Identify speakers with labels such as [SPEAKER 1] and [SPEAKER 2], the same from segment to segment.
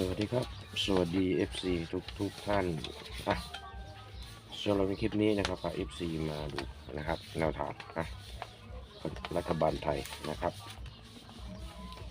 [SPEAKER 1] สวัสดีครับ สวัสดี FC ทุกทุกท่านอะสำหรับในคลิปนี้นะครับพา FC มาดูนะครับแนวทางอะรัฐบาลไทยนะครับ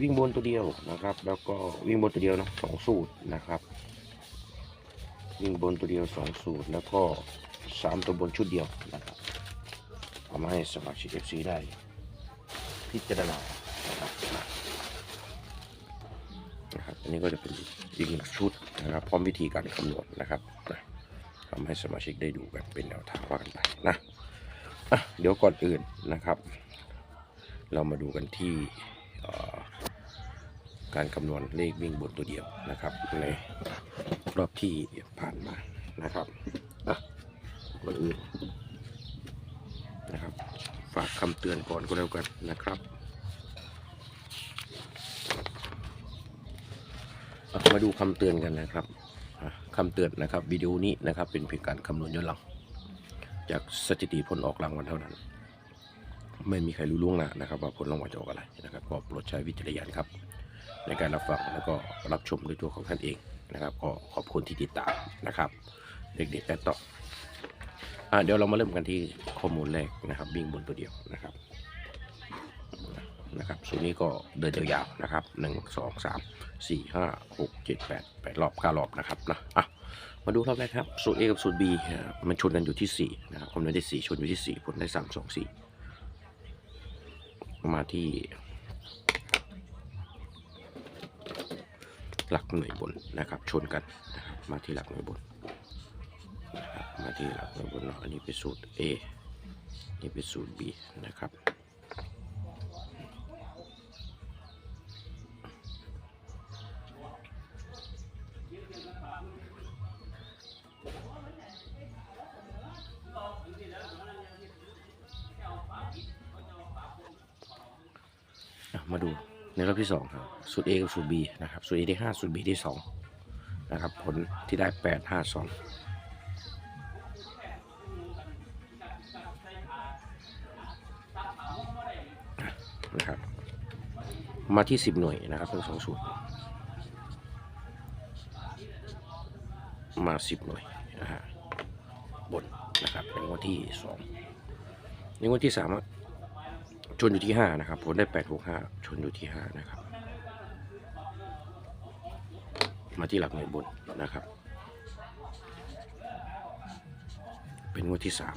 [SPEAKER 1] วิ่งบนตัวเดียวนะครับ แล้วก็วิ่งบนตัวเดียวนะสองสูตรนะครับ วิ่งบนตัวเดียวสองสูตรแล้วก็สามตัวบนชุดเดียวนะครับเอามาให้สมาชิก FC ได้ พิจารณานะครับ นะครับอันนี้ก็จะเป็นอีกหนึ่งชุดนะครับ พร้อมวิธีการคำนวณนะครับนะทำให้สมาชิกได้ดูกันเป็นแนวทางว่ากันไปนะะเดี๋ยวก่อนอื่นนะครับ เรามาดูกันที่การคำนวณเลขวิ่งบนตัวเดียวนะครับ ในรอบที่ผ่านมานะครับก่อนอื่นนะครับ ฝากคำเตือนก่อนก็แล้วกันนะครับ อะ มาดูคำเตือนกันนะครับอะคำเตือนนะครับวิดีโอนี้นะครับ เป็นเพียงการคำนวณย้อนหลัง จากสถิติผลออกรางวัลเท่านั้น ไม่มีใครรู้ล่วงหน้านะครับ ว่าผลรางวัลจะออกอะไรนะครับ ก็โปรดใช้วิจารณญาณครับ ในการรับฟังแล้วก็รับชมด้วยตัวของท่านเองนะครับ ก็ขอบคุณที่ติดตามนะครับ เด็กๆแต่ต่ออเดี๋ยวเรามาเริ่มกันที่ข้อมูลแรกนะครับวิ่งบนตัวเดียวนะครับ นะครับสูตรนี้ก็เดินยาวๆนะครับหนึ่งสองสามสี่ห้าหกเจ็ดแปดแปดรอบเก้ารอบนะครับนะอะมาดูรอบแรกครับสูตร A กับสูตร B มันชนกันอยู่ที่สี่นะครับคำนวได้สี่ชนอยู่ที่สี่ผลได้สามสองสี่มาที่ หลักหน่วยบนนะครับ ชนกันนะครับมาที่หลักหน่วยบนนะครับมาที่หลักหน่วยบนเนาะอันนี้เป็นสูตร A นี่เป็นสูตร B นะครับ มาดูในรอบที่สองครับสูตร A กับสูตร B นะครับสูตร A ได้ห้าสูตร B ได้สองนะครับผลที่ได้แปดห้าสองนะครับมาที่สิบหน่วยนะครับทั้งสองสูตรมาสิบหน่วยนะฮะบนนะครับในงวดที่สองในงวดที่สามอะช นอยู่ที่ห้านะครับ ผลได้แปดหกห้าชนอยู่ที่ห้านะครับ มาที่หลักหน่วยบนนะครับ เป็นงวดที่สาม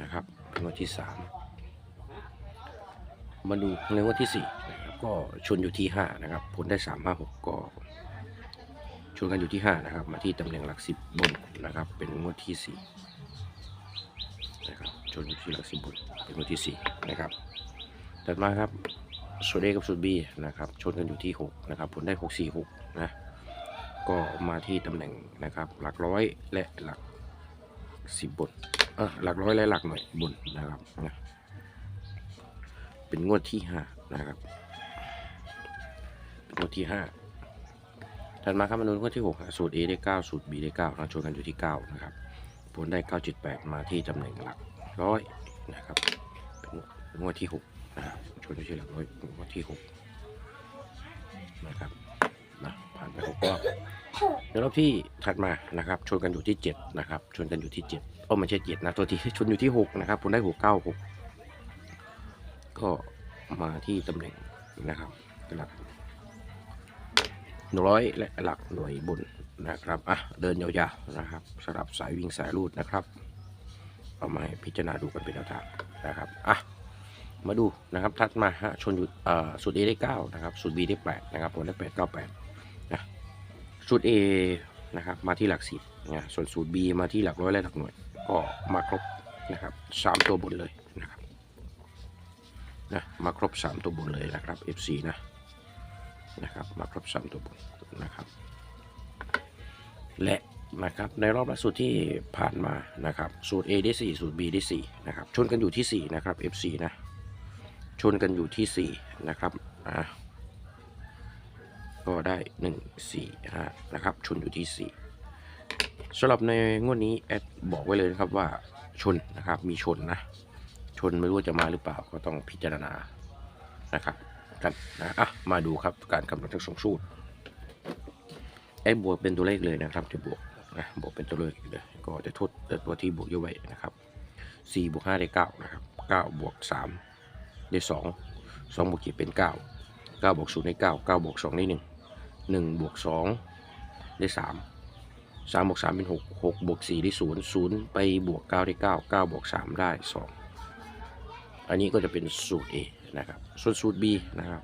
[SPEAKER 1] นะครับ เป็นงวดที่สามมาดูในงวดที่สี่นะครับก็ชนอยู่ที่ห้านะครับ ผลได้สามห้าหกก็ชนกันอยู่ที่ห้านะครับ มาที่ตำแหน่งหลักสิบบนนะครับ เป็นงวดที่สี่นะครับชนอยู่ที่หลักสิบบนเป็นงวดที่สี่นะครับ ถัดมาครับสูตร A กับสูตร B นะครับชนกันอยู่ที่ 6 นะครับ ผลได้ 6 4 6 นะ ก็มาที่ตำแหน่งนะครับ หลักร้อยและหลัก 10 บนเออหลักร้อยและหลักหน่วยบนนะครับนะเป็นงวดที่ 5 นะครับงวดที่ 5 ถัดมาครับมาดูงวดที่ 6 สูตร A ได้ 9 สูตร B ได้9นะชนกันอยู่ที่ 9 นะครับ ผลได้978มาที่ตำแหน่งหลักร้อยนะครับ เป็นงวดที่ 6 ชนอยู่ที่หลักร้อยงวดที่6นะครับนะผ่านไป6รอบในรอบที่ถัดมานะครับ ชนกันอยู่ที่7นะครับ ชนกันอยู่ที่7โอ้ไม่ใช่7นะตัวที่ชนอยู่ที่6นะครับผลได้6 9 6ก็มาที่ตำแหน่งนะครับหลักร้อยและหลักหน่วยบนนะครับอะเดินยาวๆนะครับสำหรับสายวิ่งสายรูดนะครับ เอามาพิจารณาดูกันเป็นแนวทางนะครับอะ มาดูนะครับทัดมาฮะชนอยู่สูตร A ได้9นะครับสูตร B ได้8นะครับผมได้8 9 8นะสูตร A นะครับมาที่หลัก10นะส่วนสูตร B มาที่หลักร้อยและหลักหน่วย ก็มาครบนะครับสามตัวบนเลยนะครับนะมาครบ 3 ตัวบนเลยนะครับ FC นะนะครับมาครบ 3 ตัวบนนะครับและนะครับในรอบล่าสุดที่ผ่านมานะครับสูตร A ได้4สูตร B ได้4นะครับชนกันอยู่ที่4นะครับ F4 นะ ชนกันอยู่ที่4นะครับอะก็ได้1 4 5นะครับ ชนอยู่ที่4สำหรับในงวดนี้แอดบอกไว้เลยนะครับว่าชนนะครับมีชนนะ ชนไม่รู้ว่าจะมาหรือเปล่าก็ต้องพิจารณานะครับกันนะอะมาดูครับการคำนวณทั้งสองสูตรไอ้บวกเป็นตัวเลขเลยนะครับจะบวกนะบวกเป็นตัวเลขเลยก็จะทดตัวที่บวกเยอะไว้นะครับ4บวก5ได้9นะครับ9บวก3 ได้2 2บวก7เป็น9 9บวก0ได้9 9บวก2ได้1 1บวก2ได้3 3บวก3เป็น6 6บวก4ได้0 0ไปบวก9ได้9 9บวก3ได้2อันนี้ก็จะเป็นสูตร A นะครับ ส่วนสูตร B นะครับ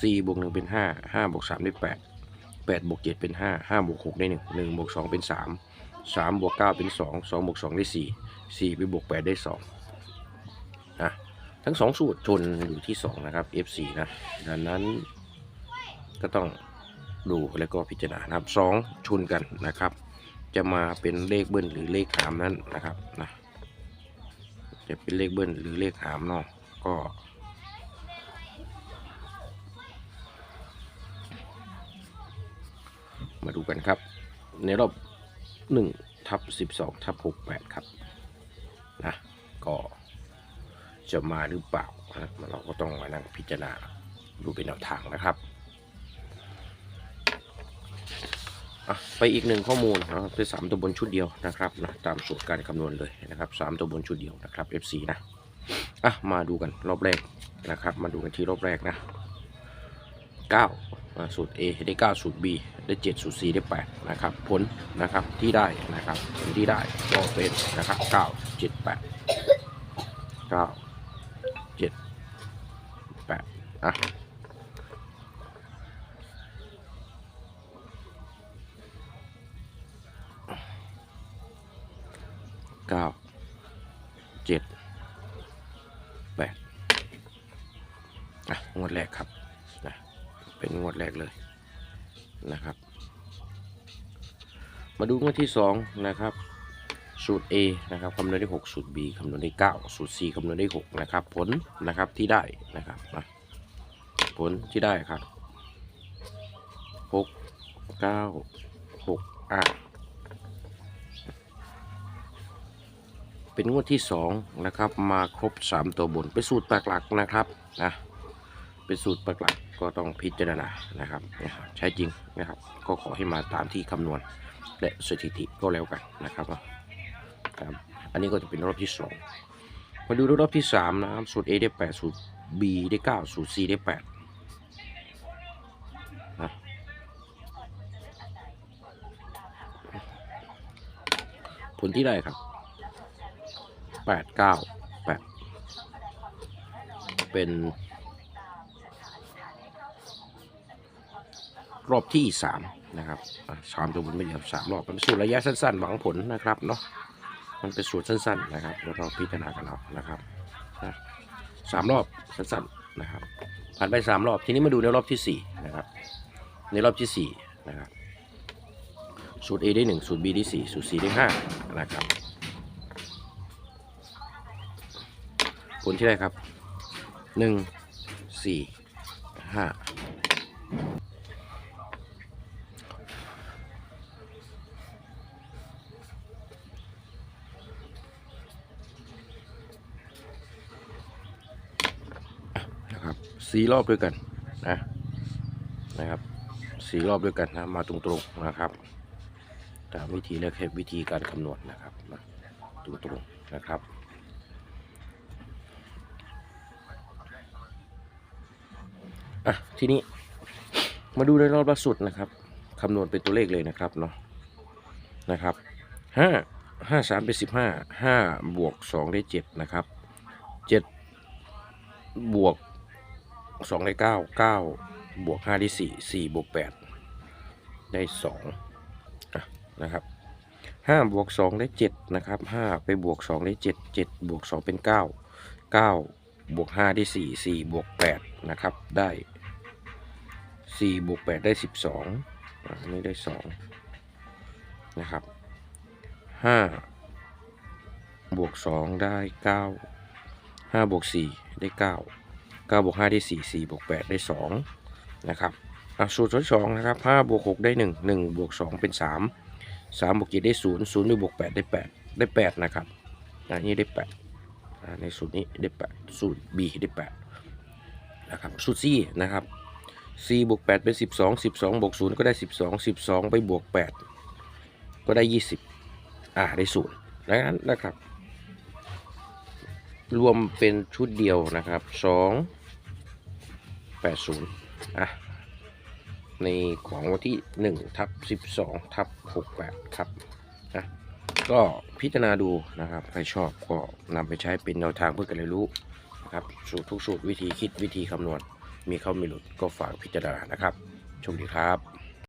[SPEAKER 1] 4บวก1เป็น 5 5บวก3ได้ 8 8บวก7เป็น 5 5บวก6ได้ 1 1บวก2เป็น 3 3บวก9เป็น 2 2บวก2ได้ 4 4ไปบวก8ได้2อะ ทั้ง2สูตรชนอยู่ที่2นะครับ F4 นะดังนั้นก็ต้องดูแล้วก็พิจารณานะครับ2ชนกันนะครับ จะมาเป็นเลขเบิ้ลหรือเลขหามนั้นนะครับนะจะเป็นเลขเบิ้ลหรือเลขหามเนาะก็มาดูกันครับ ในรอบ1ทับ12ทับ68 ครับ นะ ก็ จะมาหรือเปล่านะเราก็ต้องมานั่งพิจารณาดูเป็นแนวทางนะครับไปอีกหนึ่งข้อมูลนะครับเป็นสามตัวบนชุดเดียวนะครับนะตามสูตรการคำนวณเลยนะครับสามตัวบนชุดเดียวนะครับ FC นะอะมาดูกันรอบแรกนะครับ มาดูกันที่รอบแรกนะ9อ่าสูตร A ได้ 9 สูตร B ได้ 7 สูตร C ได้ 8 นะครับ ผลนะครับที่ได้นะครับผลที่ได้ก็เป็นนะครับ 9 7 8 9 อะเก้าเจ็ดแปดอะงวดแรกครับนะเป็นงวดแรกเลยนะครับ มาดูงวดที่สองนะครับสูตร A นะครับคำนวณได้ 6 สูตร B คำนวณได้ 9 สูตร C คำนวณได้ 6 นะครับ ผลนะครับที่ได้นะครับนะ ผลที่ได้ครับ6 9 6อะเป็นงวดที่2นะครับ มาครบ3ตัวบนเป็นสูตรแปลกหลักนะครับนะเป็นสูตรประหลักก็ต้องพิจารณานะครับใช้จริงนะครับ ก็ขอให้มาตามที่คำนวณและสถิติก็แล้วกันนะครับครับอันนี้ก็จะเป็นรอบที่2มาดูรอบที่3นะครับสูตร A ได้8สูตร B ได้9สูตร C ได้8นะ ผลที่ได้ครับ8 9 8เป็น รอบที่สามนะครับสามตัวบนไม่เดียวสามรอบเป็นสูตรระยะสั้นๆ หวังผลนะครับเนาะมันเป็นสูตรสั้นๆนะครับแล้วเราพิจารณากันเอานะครับนะสามรอบสั้นๆนะครับผ่านไปสามรอบทีนี้มาดูในรอบที่สี่นะครับในรอบที่สี่นะครับ สูตร A ได้หนึ่งสูตร B ได้สี่สูตร C ได้ห้านะครับ ผลที่ได้ครับหนึ่งสี่ห้านะครับสีรอบด้วยกันนะนะครับสีรอบด้วยกันนะมาตรงๆนะครับ ตามวิธีและแค่วิธีการคำนวณนะครับนะตรงๆนะครับอะทีนี้มาดูในรอบล่าสุดนะครับคำนวณเป็นตัวเลขเลยนะครับเนาะนะครับห้าห้าสามเป็นสิบห้าห้าบวกสองได้เจ็ดนะครับเจ็ดบวกสองได้เก้าเก้าบวกห้าได้สี่สี่บวกแปดได้สอง นะครับห้าบวกสองได้เจ็ดนะครับห้าไปบวกสองได้เจ็ดเจ็ดบวกสองเป็นเก้าเก้าบวกห้าได้สี่สี่บวกแปดนะครับได้สี่บวกแปดได้สิบสองอันนี้ได้สองนะครับห้าบวกสองได้เก้าห้าบวกสี่ได้เก้าเก้าบวกห้าได้สี่สี่บวกแปดได้สองนะครับสูตรที่สองนะครับห้าบวกหกได้หนึ่งหนึ่งบวกสองเป็นสาม สามบวกเจ็ดได้ศูนย์ศูนย์บวกแปดได้แปดได้แปดนะครับอันนี้ได้แปดในสูตรนี้ได้แปดสูตร B ได้แปดนะครับสูตร C นะครับสี่บวกแปดเป็นสิบสองสิบสองบวกศูนย์ก็ได้สิบสองสิบสองไปบวกแปดก็ได้ยี่สิบอ่าได้ศูนย์ดังนั้นนะครับ รวมเป็นชุดเดียวนะครับสองแปดศูนย์อะ ในของวันที่1ทับ12ทับ68ครับนะก็พิจารณาดูนะครับ ใครชอบก็นำไปใช้เป็นแนวทางเพื่อการเรียนรู้นะครับสูตรทุกสูตรวิธีคิดวิธีคำนวณ มีเข้ามีหลุดก็ฝากพิจารณานะครับโชคดีครับ